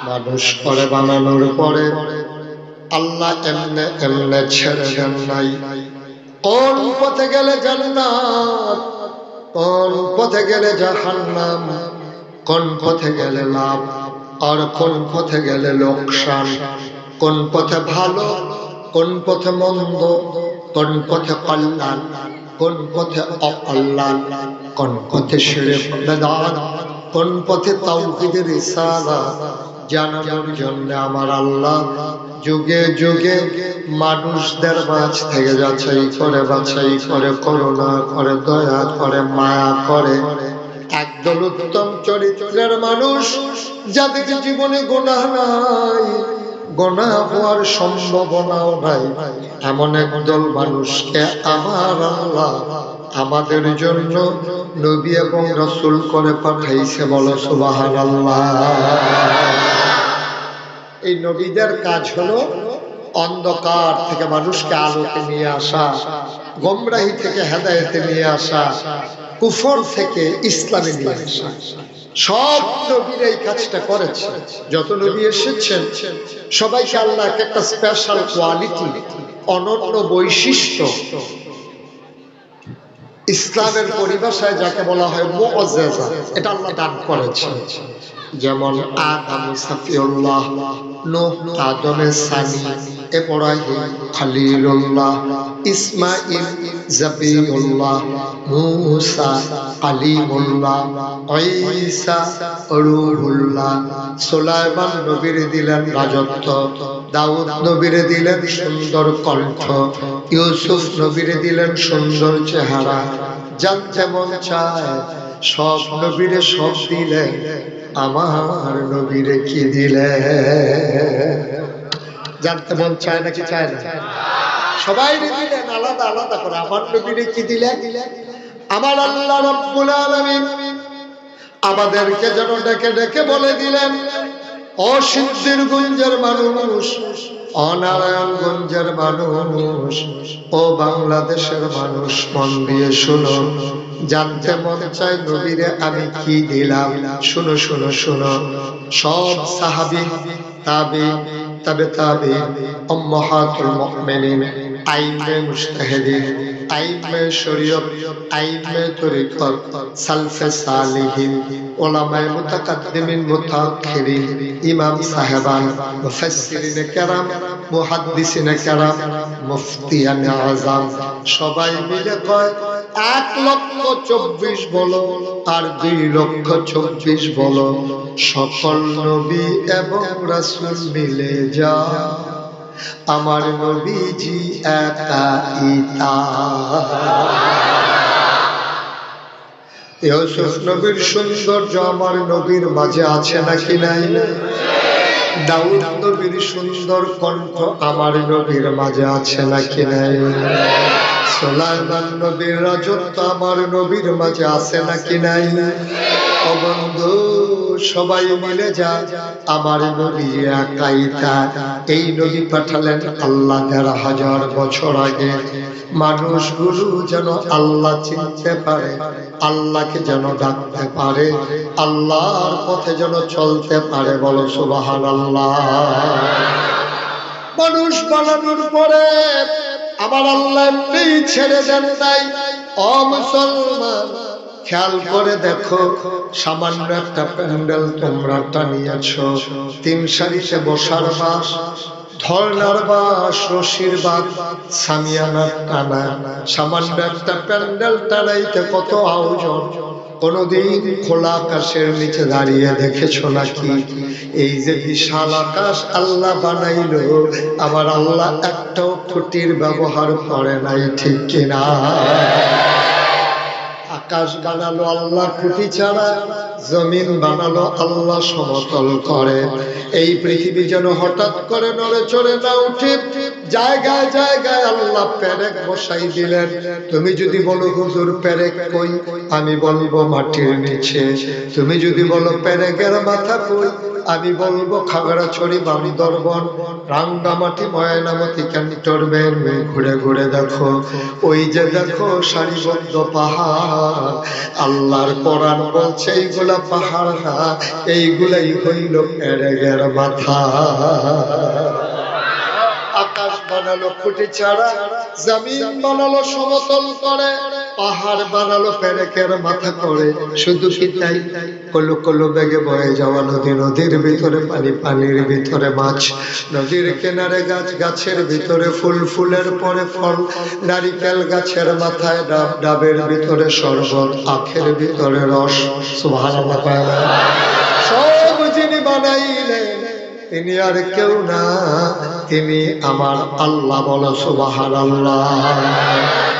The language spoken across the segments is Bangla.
মানুষ করে বানানোর পরে আল্লাহ এমনে এমনে ছেড়ে দেন নাই কোন পথে গেলে জান্নাত কোন পথে গেলে জাহান্নাম কোন পথে গেলে লাভ আর কোন পথে গেলে লোকসান কোন পথে ভালো কোন পথে মন্দ কোন পথে কল্যাণ কোন পথে অকল্যাণ কোন পথে সেরে বেদান কোন পথে তাওহীদের ইসালা জানানোর জন্য আমার আল্লাহ যুগে যুগে মানুষদের মাঝ থেকে যাচাই করে, বাছাই করে, করুণা করে, দয়া করে, মায়া করে। একদল উত্তম চরিত্রের মানুষ যাদের জীবনে গোনাহ নাই গোনা হওয়ার সম্ভাবনাও নাই। এমন একদল মানুষকে আমার আল্লাহ আমাদের জন্য নবী এবং রসুল করে পাঠাইছে বলো সুবাহান এই নবীদের কাজ হলো অন্ধকার থেকে মানুষকে আলোতে নিয়ে আসা, গোমরাহি থেকে হেদায়তে নিয়ে আসা, কুফর থেকে ইসলামে নিয়ে আসা। সব নবীর এই কাজটা করেছে। যত নবী এসেছেন, সবাইকে আল্লাহ একটা স্পেশাল কোয়ালিটি অনন্য বৈশিষ্ট্য। ইসলামের পরিভাষায় যাকে বলা হয় মুআজ্জাজা এটা আল্লাহ দান করেছেন। যেমন আদম সাফিউল্লাহ দিলেন রাজত্ব, দাউদ নবীর দিলেন সুন্দর কণ্ঠ, ইউসুফ নবীর দিলেন সুন্দর চেহারা। জানতে চায়, সব নবীরে সব দিলে আমার নবীরে কি দিলে? জানতে মন চায় নাকি চায় না? সবাই দিলেন আলাদা আলাদা করে। আমার নবীরে কি দিলেন আমার আল্লাহ রব্বুল আলামিন আমাদেরকে যেন ডেকে ডেকে বলে দিলেন অসিদ্ধির গুঞ্জের মানুষ অনারায়ণগঞ্জের মানুষ ও বাংলাদেশের মানুষ মন দিয়ে শুনো। জানতে মন চাই নবীরে আমি কি দিলাম? শুনো শুনো শুনো। সব সাহাবি তাবি তবে তাবি উম্মাহাতুল মুমিনিন আইমে মুস্তাহিদিন আইমে শরীয়ত আইমে তরিকত, সালফে সালিহিন ওলামায়ে মুতাকাদ্দিমিন মুতাআখিরিন, ইমাম সাহেবান, মুফাসসিরিন কেরাম, মুহাদ্দিসিন কেরাম, মুফতিয়ান আযম সবাই মিলে কয় এক লক্ষ চব্বিশ বলো, আর দুই লক্ষ চব্বিশ বলো। সকল নবী এবং রাসূল মিলে যা। আমার নবীজি একা ইতা ইউসুফ নবীর সৌন্দর্য আমার নবীর মাঝে আছে নাকি নাই? দাউদ নবীর সুন্দর কণ্ঠ আমার নবীর মাঝে আছে নাকি নাই? সোলাইমান নবীর রাজত্ব আমার নবীর মাঝে আছে নাকি নাই? সবাই মিলে যা, আমার নবী একাই এই নবী পাঠালেন আল্লাহ হাজার বছর আগে। মানুষগুলো যেন আল্লাহ চিনতে পারে, আল্লাহকে যেন ডাকতে পারে, আল্লাহর পথে যেন চলতে পারে বলো সুবাহান আল্লাহ মানুষ বানানোর পরে আমার আল্লাহ এমনি ছেড়ে দেন নাই। মুসলমান, খেয়াল করে দেখো, সামান্য একটা প্যান্ডেল তোমরা টানিয়েছ। তিন সারিতে বসার বাস, ধর্নার বাস, রশির বাদ সামিয়ানার টানা। সামান্য একটা প্যান্ডেল টানাইতে কত আয়োজন। কোনদিন খোলা আকাশের নিচে দাঁড়িয়ে দেখেছ নাকি? এই যে বিশাল আকাশ আল্লাহ বানাইল আবার আল্লাহ একটাও খুঁটির ব্যবহার করে নাই, ঠিক কিনা? আকাশ বানালো আল্লাহ খুঁটি ছাড়া, জমিন বানালো আল্লাহ সমতল করে। এই পৃথিবী যেন হঠাৎ করে নড়ে চড়ে না উঠে, জায়গায় জায়গায় আল্লাহ পেরেক বসাই দিলেন। তুমি যদি বলো, হুজুর, পেরেক কই? আমি বলব, মাটির নিচে। তুমি যদি বলো, পেরেকের মাথা কই? আমি বলব খাগড়াছড়ি বান্দরবন, রাঙ্গামাটি, ময়নামতি ক্যান্টনমেন্ট ঘুরে ঘুরে দেখো। ওই যে দেখো সারিবদ্ধ পাহাড়, আল্লাহর কোরআন বলছে, এইগুলা পাহাড় না, এইগুলাই হইল পেরেগের মাথা। আকাশ বানালো খুঁটি ছাড়া, জমিন বানালো সমতল করে। পাহাড় বানালো পেরেকের মাথা করে। শুধু কি তাই? কলু কলু বেগে বয়ে যাওয়া নদী, নদীর ভিতরে পানি, পানির ভিতরে মাছ। নদীর কিনারে গাছ, গাছের ভিতরে ফুল, ফুলের পরে ফল। নারিকেল গাছের মাথায় ডাব, ডাবের ভিতরে শরবত, আখের ভিতরে রস। না? সব যিনি বানাইলেন, তিনি আর কেউ না। তিনি আমার আল্লাহ বলো সুবাহার আল্লাহ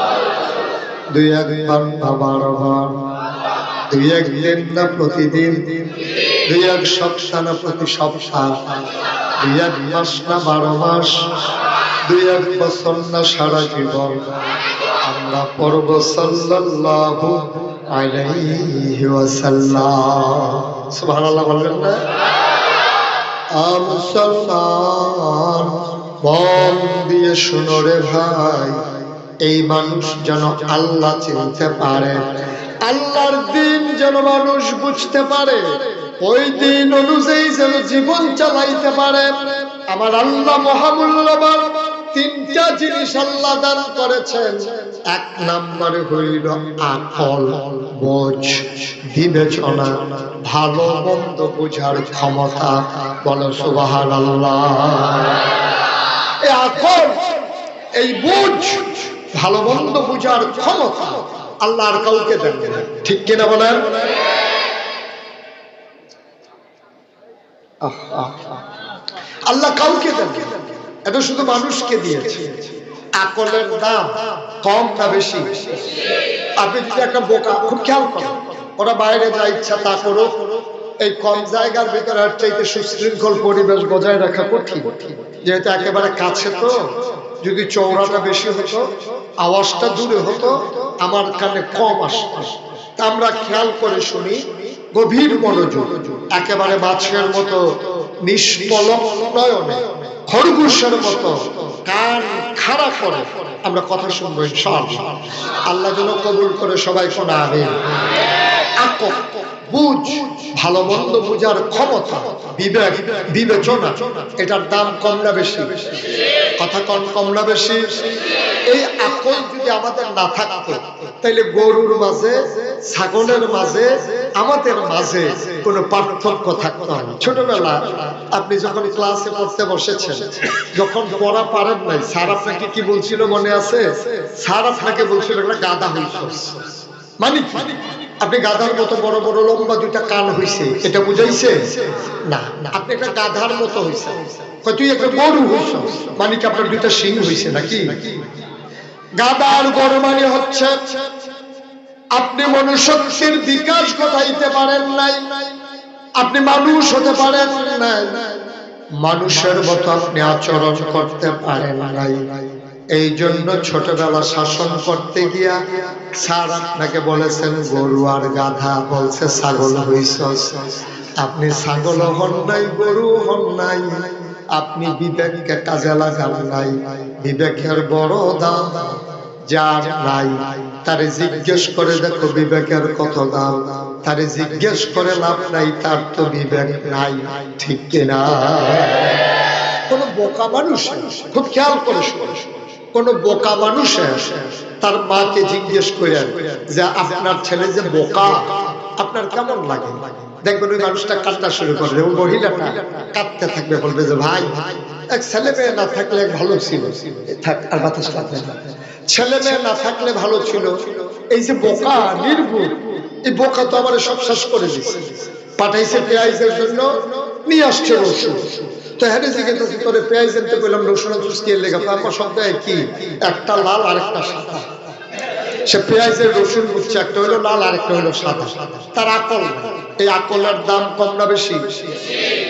দুই একবার না বারো বার দুই একদিন না প্রতিদিন। দুই এক সপ্তাহ না প্রতি সপ্তাহ। দুই এক মাস না বারো মাস। দুই এক বছর না সারা জীবন। আমরা পর্ব সাল্লাল্লাহু আলাইহি ওয়াসাল্লাম সুবহানাল্লাহ বলবেন না? আ মুসলমান, মন দিয়ে শুনো রে ভাই। এই মানুষ যেন আল্লাহ চিনতে পারে। আল্লাহর দিন যেন মানুষ বুঝতে পারে। ওই দিন অনুযায়ী যেন জীবন চালাইতে পারে। আমার আল্লাহ মহামূল্যবান তিনটা জিনিস আল্লাহ দান করেছেন। এক নম্বরে হইল আকল, বোঝ, বিবেচনা, ভালো মন্দ বোঝার ক্ষমতা। বলো সুবাহান আল্লাহ এই আকল, এই বুঝ ভালো মন্দ বোঝার ক্ষমতা আল্লাহ কাউকে দেন। ঠিক কিনা বলেন। আল্লাহ কাউকে দেন। এটা শুধু মানুষকে দিয়েছে আকলের দাম কম না বেশি আপনি যদি একটা বোকা, খুব খেয়াল করেন, ওরা বাইরে যা ইচ্ছা তা করো এই কম জায়গার ভিতরে আর চাইতে সুশৃঙ্খল পরিবেশ বজায় রাখা কঠিন যেহেতু একেবারে কাছে তো যদি চৌড়াটা বেশি হতো, আওয়াজটা দূরে হতো, আমার কানে কম আসতো। তা আমরা খেয়াল করে শুনি, গভীর মনোযোগ, একেবারে মাছের মতো, নিষ্পলক নয়নে, খরগোশের মতো, কান খাড়া করে আমরা কথা শুনব ইনশাআল্লাহ। আল্লাহ যেন কবুল করে সবাই শোনা আমিন তাইলে গরুর মাঝে, ছাগলের মাঝে, আমাদের মাঝে কোনো পার্থক্য থাকতো না। ছোটবেলা আপনি যখন ক্লাসে পড়তে বসেছেন, যখন পড়া পারেন নাই, স্যার আপনাকে কি বলছিল মনে আছে? স্যার আপনাকে বলছিল একটা গাদা হইছ। মানে? আপনি গাধার মতো বড় বড় লম্বা দুইটা কান হইছে, এটা বুঝাইছে? না আপনি একটা গাধার মতো হইছে। তুই একটা গরু হইছ। মানে কি আপনার দুইটা সিং হইছে নাকি? গাদার গরু মানে হচ্ছে, আপনি মনুষ্যত্বের বিকাশ ঘটাইতে পারেন নাই, আপনি মানুষ হতে পারেন নাই। মানুষের মতো আপনি আচরণ করতে পারেন নাই। এই জন্য ছোটবেলা শাসন করতে গিয়া স্যার আপনাকে বলেছেন, গরু আর গাধা বলছে ছাগল হইছ আপনি ছাগল হন নাই, গরু হন নাই। আপনি বিবেককে কাজে লাগান নাই। বিবেকের বড় দাম যার নাই। তারে জিজ্ঞেস করে দেখো বিবেকের কত দাম। তারে জিজ্ঞেস করে লাভ নাই, তার তো বিবেক নাই। ঠিক কিনা? কোন বোকা মানুষ খুব খেয়াল করে শুনে কোন বোকা মানুষে তার মাকে জিজ্ঞেস করে যে, আপনার ছেলে যে বোকা, আপনার কেমন লাগে? দেখবেন ওই মানুষটা কাঁদতে শুরু করবে ওই মহিলাটা কাঁদতে থাকবে, বলবে যে, ভাই, এক ছেলে মেয়ে না থাকলে ভালো ছিল। আর বাতাস লাগবে ছেলে মেয়ে না থাকলে ভালো ছিল। এই যে বোকা, নির্ভুল, এই বোকা তো আমার সব শেষ করে দিচ্ছে পাঠাইছে পেঁয়াজের জন্য, নিয়ে আসছে রসুন। তো পেলাম রসুন লেখা কি? একটা লাল সাদা। সে পেঁয়াজের রসুন বুঝছে একটা হলো লাল আর একটা হলো সাদা। তার আকল এই আকলের দাম কম না বেশি?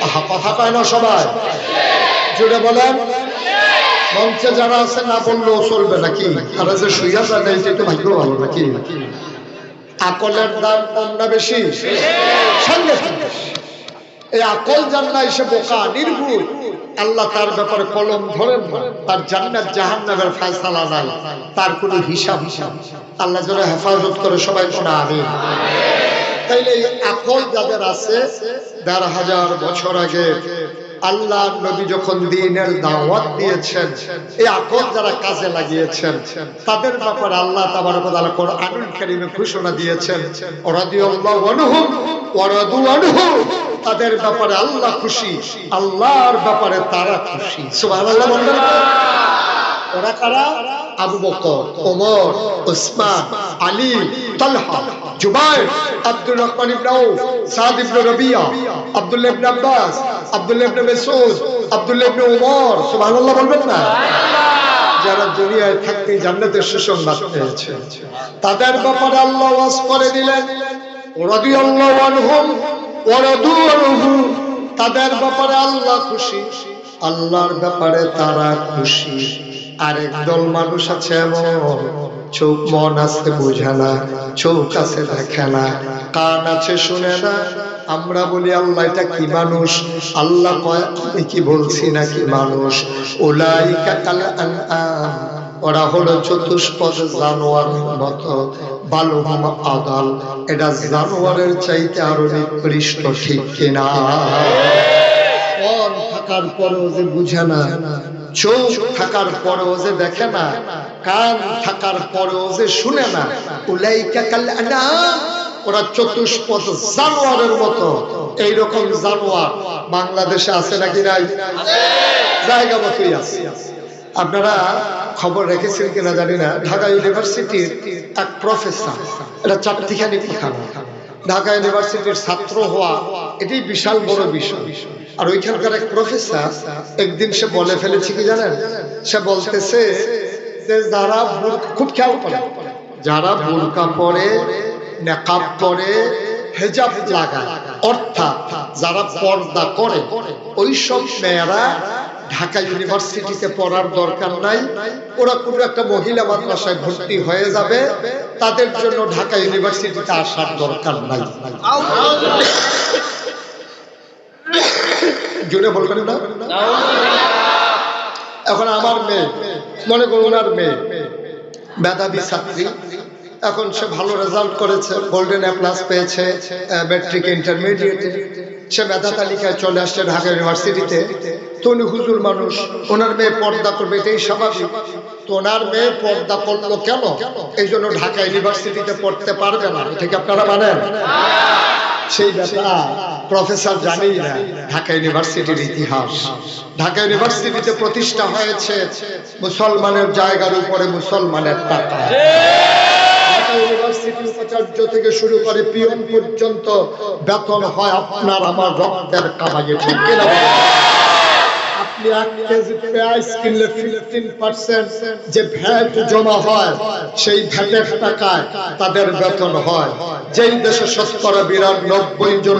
আহা, কথা পায় না সবাই? জুড়ে বলেন। মঞ্চে যারা আছে না বললেও চলবে নাকি? তারা যে শুইয়া যায় এটা ভাগ্য ভালো নাকি? আকলের দাম কম না বেশি? সঙ্গে সঙ্গে। এই আকল যার নাই সে বোকা, নির্ভুল। আল্লাহ তার ব্যাপারে কলম ধরেন না। তার জান্নাত নাই। তার কোনো হিসাব হিসাব আল্লাহ যেন হেফাজত করে সবাই শোনা তাইলে আকল যাদের আছে, দেড় হাজার বছর আগে আল্লাহ নবী যখন দিনের দাওয়াত দিয়েছেন, এই আকল যারা কাজে লাগিয়েছেন, তাদের ব্যাপারে আল্লাহ তাবারক তাআলা কোরআনুল ঘোষণা দিয়েছেন, রাদিয়াল্লাহু আনহুম। তাদের ব্যাপারে আল্লাহ খুশি, আল্লাহর ব্যাপারে তারা খুশি। ওরা কারা? আবু বকর, ওমর, ওসমান, আলী, তালহা আব্দুর রহমান সাদ ইবনে রবিয়া ইবনে আব্বাস ইবনে মাসউদ ইবনে ওমর সুবহানাল্লাহ বলবেন না? যারা দুনিয়ায় থাকতে জান্নাতের সুসংবাদ পেয়েছে। তাদের ব্যাপারে আল্লাহ করে দিলেন। রাদিয়াল্লাহু আনহুম তাদের ব্যাপারে আল্লাহ খুশি। আল্লাহর ব্যাপারে তারা খুশি। আরেক দল মানুষ আছে এমন, চোখ মন আছে বোঝে না, চোখ আছে দেখে না, কান আছে শুনে না। আমরা বলি, আল্লাহ, এটা কি মানুষ? আল্লাহ কয় কি বলছি নাকি মানুষ? ওলাইকা ওরা হলো চতুষ্পদ জানোয়ার মতো। বালুহম আদাল, এটা জানোয়ারের চাইতে আরও নিকৃষ্ট, ঠিক কিনা? থাকার পরেও যে বুঝে না, চোখ থাকার পরেও যে দেখে না, কান থাকার পরেও যে শুনে না, উলাইকা কাল ওরা চতুষ্পদ জানোয়ারের মতো। এইরকম জানোয়ার বাংলাদেশে আছে নাকি নাই? জায়গা মতোই আছে। আপনারা খবর রেখেছেন কিনা জানি না। ঢাকা ইউনিভার্সিটির এক প্রফেসর এটা চারটিখানি পিখানা ঢাকা ইউনিভার্সিটির ছাত্র হওয়া, এটি বিশাল বড় বিষয়। আর ওইখানকার এক প্রফেসর একদিন সে বলে ফেলেছে কি জানেন? সে বলতেছে যে যারা বুর- খুব খেয়াল করে, যারা বোরকা পরে নেকাব পরে হেজাব লাগায়, অর্থাৎ যারা পর্দা করে ওই সব মেয়েরা ঢাকা ইউনিভার্সিটিতে পড়ার দরকার নাই। ওরা কোনো একটা মহিলা মাদ্রাসায় ভর্তি হয়ে যাবে। তাদের জন্য ঢাকা ইউনিভার্সিটিতে আসার দরকার নাই। জুড়ে বলবেন এখন আমার মেয়ে, মনে করুন ওনার মেয়ে, মেধাবী ছাত্রী। এখন সে ভালো রেজাল্ট করেছে গোল্ডেন প্লাস পেয়েছে ম্যাট্রিক ইন্টারমিডিয়েটে সে মেধা তালিকায় চলে আসছে ঢাকা ইউনিভার্সিটিতে তো হুজুর মানুষ, ওনার মেয়ে পর্দা করবে এটাই স্বাভাবিক। তো ওনার মেয়ে পর্দা করল কেন? এই জন্য ঢাকা ইউনিভার্সিটিতে পড়তে পারবে না। এটা কি আপনারা মানেন? সেই ব্যাপার, প্রফেসর জানেই না ঢাকা ইউনিভার্সিটির ইতিহাস। ঢাকা ইউনিভার্সিটিতে প্রতিষ্ঠা হয়েছে মুসলমানের জায়গার উপরে মুসলমানের টাকা। ঢাকা থেকে শুরু করে পিয়ন পর্যন্ত বেতন হয় আপনার আমার রক্তের কামাইয়ে ঠিক কিনা? যে তাদের বেতন হয়। যেই দেশে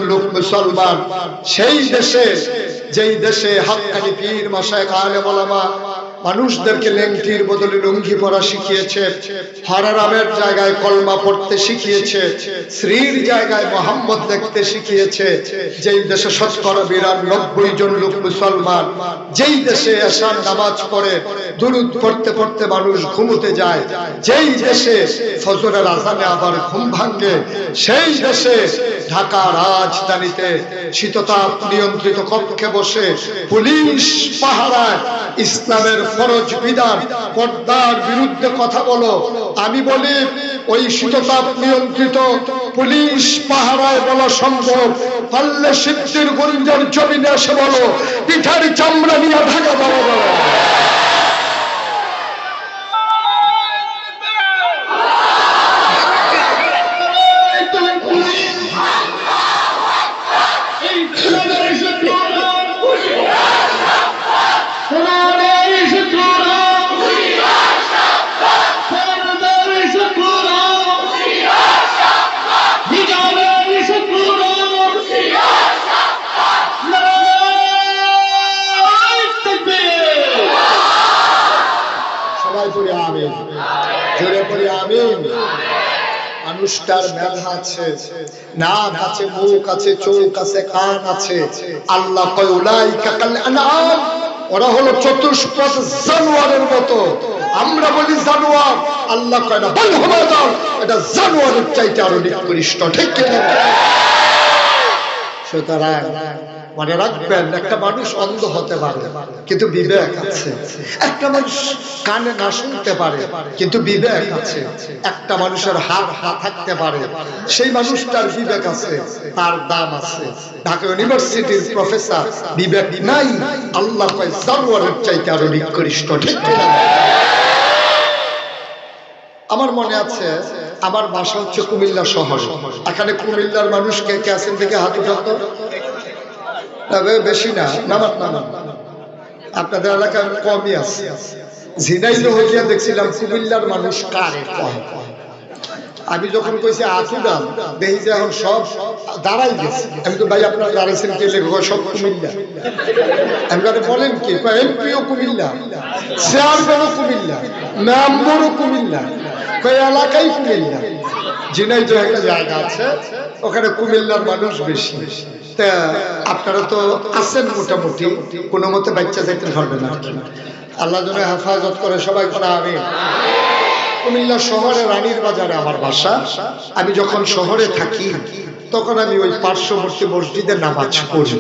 লোক মুসলমান, সেই দেশে, যেই দেশে হাক্কানি পীর মাসায় কালে বলামা মানুষদেরকে লেংটির বদলে লুঙ্গি পরা শিখিয়েছে, হারারামের জায়গায় কলমা পড়তে শিখিয়েছে শ্রীর জায়গায় মোহাম্মদ দেখতে শিখিয়েছে, যেই দেশে শতকরা বিরানব্বই জন লোক মুসলমান, যেই দেশে এসার নামাজ পড়ে, দুরুদ পড়তে পড়তে মানুষ ঘুমোতে যায়, যেই দেশে ফজরের আজানে আবার ঘুম ভাঙ্গে সেই দেশে ঢাকা রাজধানীতে শীততাপ নিয়ন্ত্রিত কক্ষে বসে পুলিশ পাহারায় ইসলামের ফরজ বিধান, পর্দার বিরুদ্ধে কথা বলো। আমি বলি, ওই শীততাপ নিয়ন্ত্রিত পুলিশ পাহারায় বলা সম্ভব। পারলে সিদ্ধির গঞ্জের জমিনে এসে বলো, পিঠার চামড়া নিয়ে ঢাকা বলো মানুষটার মেধা আছে, নাক আছে, মুখ আছে, চোখ আছে, কান আছে। আল্লাহ কয়, উলাইকা ওরা হলো চতুষ্পদ জানোয়ারের মতো। আমরা বলি জানোয়ার। আল্লাহ কয় না, বল হমাদার এটা জানোয়ারের চাইতে আরও নিকৃষ্ট, ঠিক কিনা সুতরাং মনে রাখবেন, একটা মানুষ অন্ধ হতে পারে, কিন্তু বিবেক আছে। একটা মানুষ কানে না শুনতে পারে, কিন্তু বিবেক আছে। একটা মানুষের হাত হাত থাকতে পারে, সেই মানুষটার বিবেক আছে, তার দাম আছে। ঢাকা ইউনিভার্সিটির প্রফেসর বিবেক নাই, আল্লাহ জানোয়ারের চাইতে আরও নিকৃষ্ট, ঠিক আমার মনে আছে আমার বাসা হচ্ছে কুমিল্লা শহর। এখানে কুমিল্লার মানুষ কে কে আছেন থেকে হাত উঠাত তবে বেশি না নামান নামান আপনাদের এলাকায় কমই আছে। দেখছিলাম আমি যখন কইছি দেখি এখন সব দাঁড়াই তো, ভাই, আপনারা কে সব কুমিল্লা। আমি বলেন কি? কুমিল্লা কুমিল্লা কুমিল্লা। কই এলাকাই কুমিল্লা? জিনাই যে একটা জায়গা আছে, ওখানে কুমিল্লার মানুষ বেশি। তা আপনারা তো আছেন মোটামুটি, কোনো মতে বাচ্চা যাইতে পারবে না। আল্লাহ যেন হেফাজত করে সবাই করে আমি কুমিল্লা শহরে রানীর বাজারে আমার বাসা। আমি যখন শহরে থাকি, তখন আমি ওই পার্শ্ববর্তী মসজিদে নামাজ পড়ি।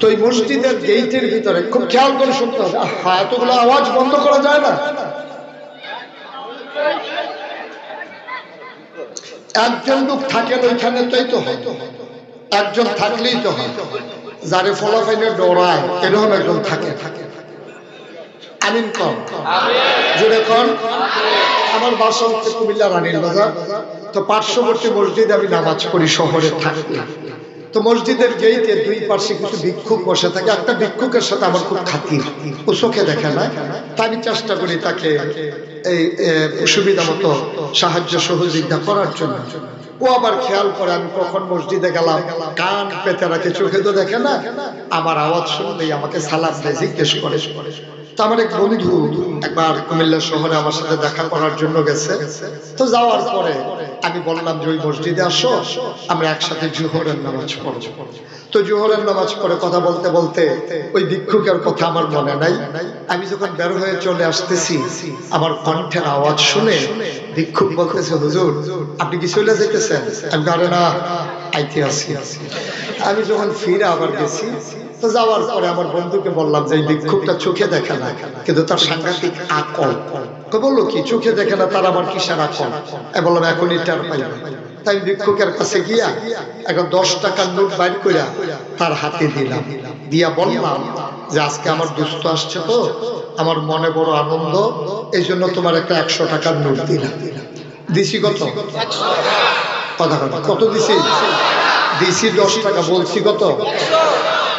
তো ওই মসজিদের গেইটের ভিতরে খুব খেয়াল করে শুনতে হবে। এতগুলো আওয়াজ বন্ধ করা যায় না? একজন লোক থাকেন ওইখানে তাই তো হয়। একজন থাকলেই তো হয়। যারে ফলাফাইনে ডরায় এরকম একজন থাকে। আমিন কম জোরে কন। আমার বাসা হচ্ছে কুমিল্লা রানীর বাজার। তো পার্শ্ববর্তী মসজিদে আমি নামাজ পড়ি শহরে থাকি। তো মসজিদের গেইটে দুই পাশে কিছু ভিক্ষুক বসে থাকে। একটা ভিক্ষুকের সাথে আমার খুব খাতির। ও চোখে দেখে না। তা আমি চেষ্টা করি তাকে এই সুবিধা মতো সাহায্য সহযোগিতা করার জন্য। ও আবার খেয়াল করে আমি কখন মসজিদে গেলাম। কান পেতে রাখে, চোখে তো দেখে না। আমার আওয়াজ শুনলেই আমাকে সালাম দেয়, জিজ্ঞেস করে। তো আমার এক বন্ধু একবার কুমিল্লা শহরে আমার সাথে দেখা করার জন্য গেছে। তো যাওয়ার পরে আমি বললাম যে ওই মসজিদে আসো, আমরা একসাথে জুহরের নামাজ পড়ব। তো জোহরের নামাজ পড়ে কথা বলতে বলতে ওই ভিক্ষুকের কথা আমার মনে নাই। আমি যখন বের হয়ে চলে আসতেছি, আমার কণ্ঠের আওয়াজ শুনে ভিক্ষুক বলতেছে, হুজুর, আপনি কি চলে যেতেছেন? আমি আরে না, আইতে আসি। আমি যখন ফিরে আবার গেছি তো যাওয়ার পরে আমার বন্ধুকে বললাম যে ভিক্ষুকটা চোখে দেখে না, কিন্তু তার সাংঘাতিক আকল। বলল, কি, চোখে দেখে না, তার আমার কিসের আকল? বললাম, এখনই টের পাই। তাই কাছে গিয়া একটা দশ টাকার নোট বাইর তার হাতে দিলাম। দিয়া বললাম যে, আজকে আমার দুস্থ আসছে তো, আমার মনে বড় আনন্দ এই জন্য তোমার একটা একশো টাকার নোট দিলাম। দিছি কত? কথা কথা কত দিছি? দিছি দশ টাকা, বলছি কত?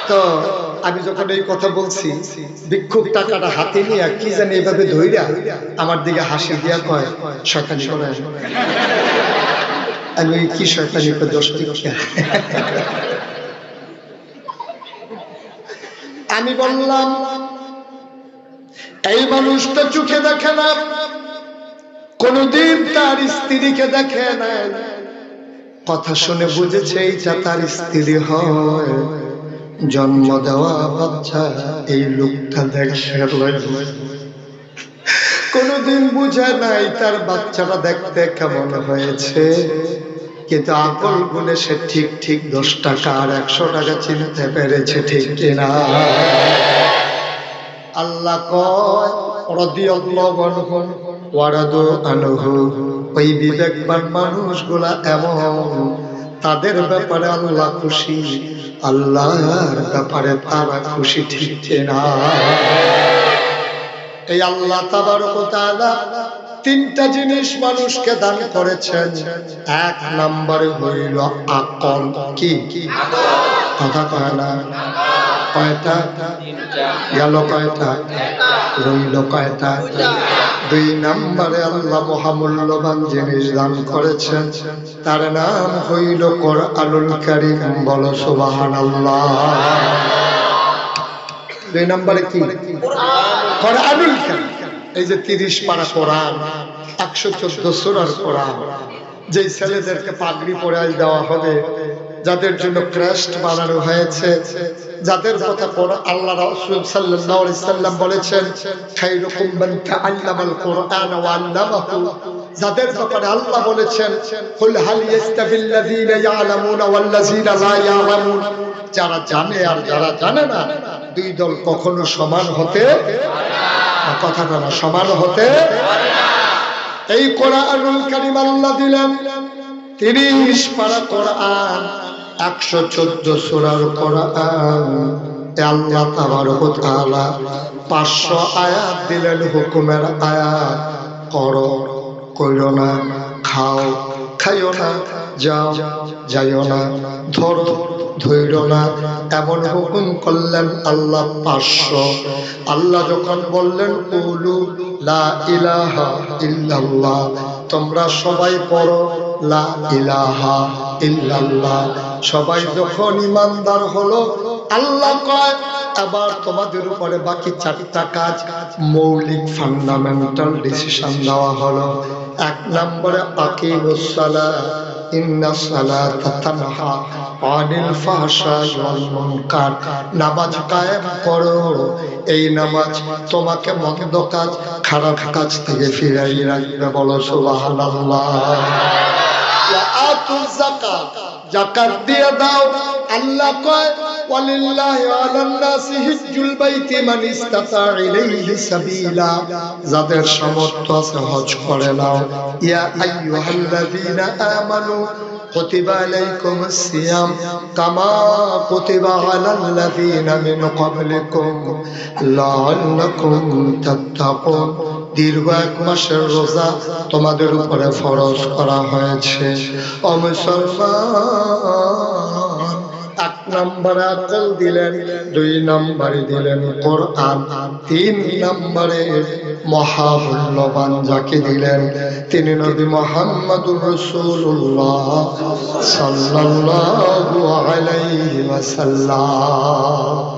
তো আমি যখন এই কথা বলছি ভিক্ষুক টাকাটা হাতে নিয়ে কি জানি আমার দিকে হাসি দিয়া কয়, শয়তানি করে আমি কি শয়তানি করে দোষ টিকা আমি বললাম, এই মানুষটা চোখে দেখে না, কোনদিন তার স্ত্রীকে দেখে না কথা শুনে বুঝেছে, এইটা তার স্ত্রী হয়। জন্ম দেওয়া বাচ্চা, এই লোকটা দেখে কোনদিন বুঝে নাই তার বাচ্চাটা দেখতে কেমন হয়েছে। কিন্তু আকল গুনে সে ঠিক ঠিক দশ টাকা আর একশো টাকা চিনতে পেরেছে, ঠিক কিনা? আল্লাহ কয় ওই বিবেকবান মানুষগুলা এমন তাদের ব্যাপারে আল্লাহ খুশি। আল্লাহর ব্যাপারে তারা খুশি, ঠিক না এই আল্লাহ তাবারক ওয়া তাআলা তিনটা জিনিস মানুষকে দান করেছেন। এক নম্বরে হইল আকল। কি? কথা কয় না। কয়টা? গেল কয়টা? রইল কয়টা? দুই নম্বরে আল্লাহ মহামূল্যবান জিনিস দান করেছেন। তার নাম হইল কর আলুল কারিম। বলো সুবাহান দুই নম্বরে কি? কর আলুল এই যে তিরিশ পারা কোরআন, একশো চোদ্দ সুরার কোরআন যে ছেলেদেরকে পাগড়ি পরাই দেওয়া হবে যাদের জন্য ক্রেস্ট বানানো হয়েছে, যাদের কথা আল্লাহ রাসূল সাল্লাল্লাহু আলাইহি সাল্লাম বলেছেন, খায়রুকুম মান তাআল্লামাল কোরআন ওয়া আল্লামাহু। যাদের ব্যাপারে আল্লাহ বলেছেন, কুল হাল ইয়ালামুনা লা ইয়ালামুন। যারা জানে আর যারা জানে না, দুই দল কখনো সমান হতে কথা না সমান হতে এই কোরআনুল কারীম আল্লাহ দিলেন, তিরিশ পারা কোরআন একশো চোদ্দ সুরার এ আল্লাহ তাবারক তাআলা পাঁচশো আয়াত দিলেন হুকুমের আয়াত। করো কইরো না, খাও, খাইও না, যাও, যাইও না, ধরো ধৈর না। এমন হুকুম করলেন আল্লাহ পাঁচশো। আল্লাহ যখন বললেন, উলু তোমরা সবাই পড়ো, লা ইলাহা ইল্লাল্লাহ। সবাই যখন ইমানদার হলো, আল্লাহ কয়, আবার তোমাদের উপরে বাকি চারটা কাজ মৌলিক ফান্ডামেন্টাল ডিসিশন দেওয়া হলো। এক নম্বরে আকিমুসসালা ইন্না সালাতা তানহা আনিল ফাহশাই ওয়াল নামাজ কায়েম করো। এই নামাজ তোমাকে মন্দ কাজ, খারাপ কাজ থেকে ফিরাই রাখবে বলো সুবহানাল্লাহ। ওয়া আতু যাকাত। যাকাত দিয়ে দাও। আল্লাহ কয় ওয়ালিল্লাহি আলান নাসি হিজ্জুল বাইতি মান ইসতাতা ইলাইহি সাবিলা যাদের সামর্থ্য আছে হজ করে নাও ইয়া আইয়ুহাল্লাযীনা আমানু كتب عليكم الصيام كما كتب على الذين من قبلكم لعلكم تتقون দীর্ঘ এক মাসের রোজা তোমাদের উপরে ফরজ করা হয়েছে ও মুসলমান এক নম্বরে আকল দিলেন, দুই নম্বরে দিলেন কোরআন, তিন নম্বরে মহামূল্যবান যাকে দিলেন তিনি নবী মোহাম্মদুর রসুল্লাহ সাল্লাল্লাহু আলাইহি ওয়াসাল্লাম।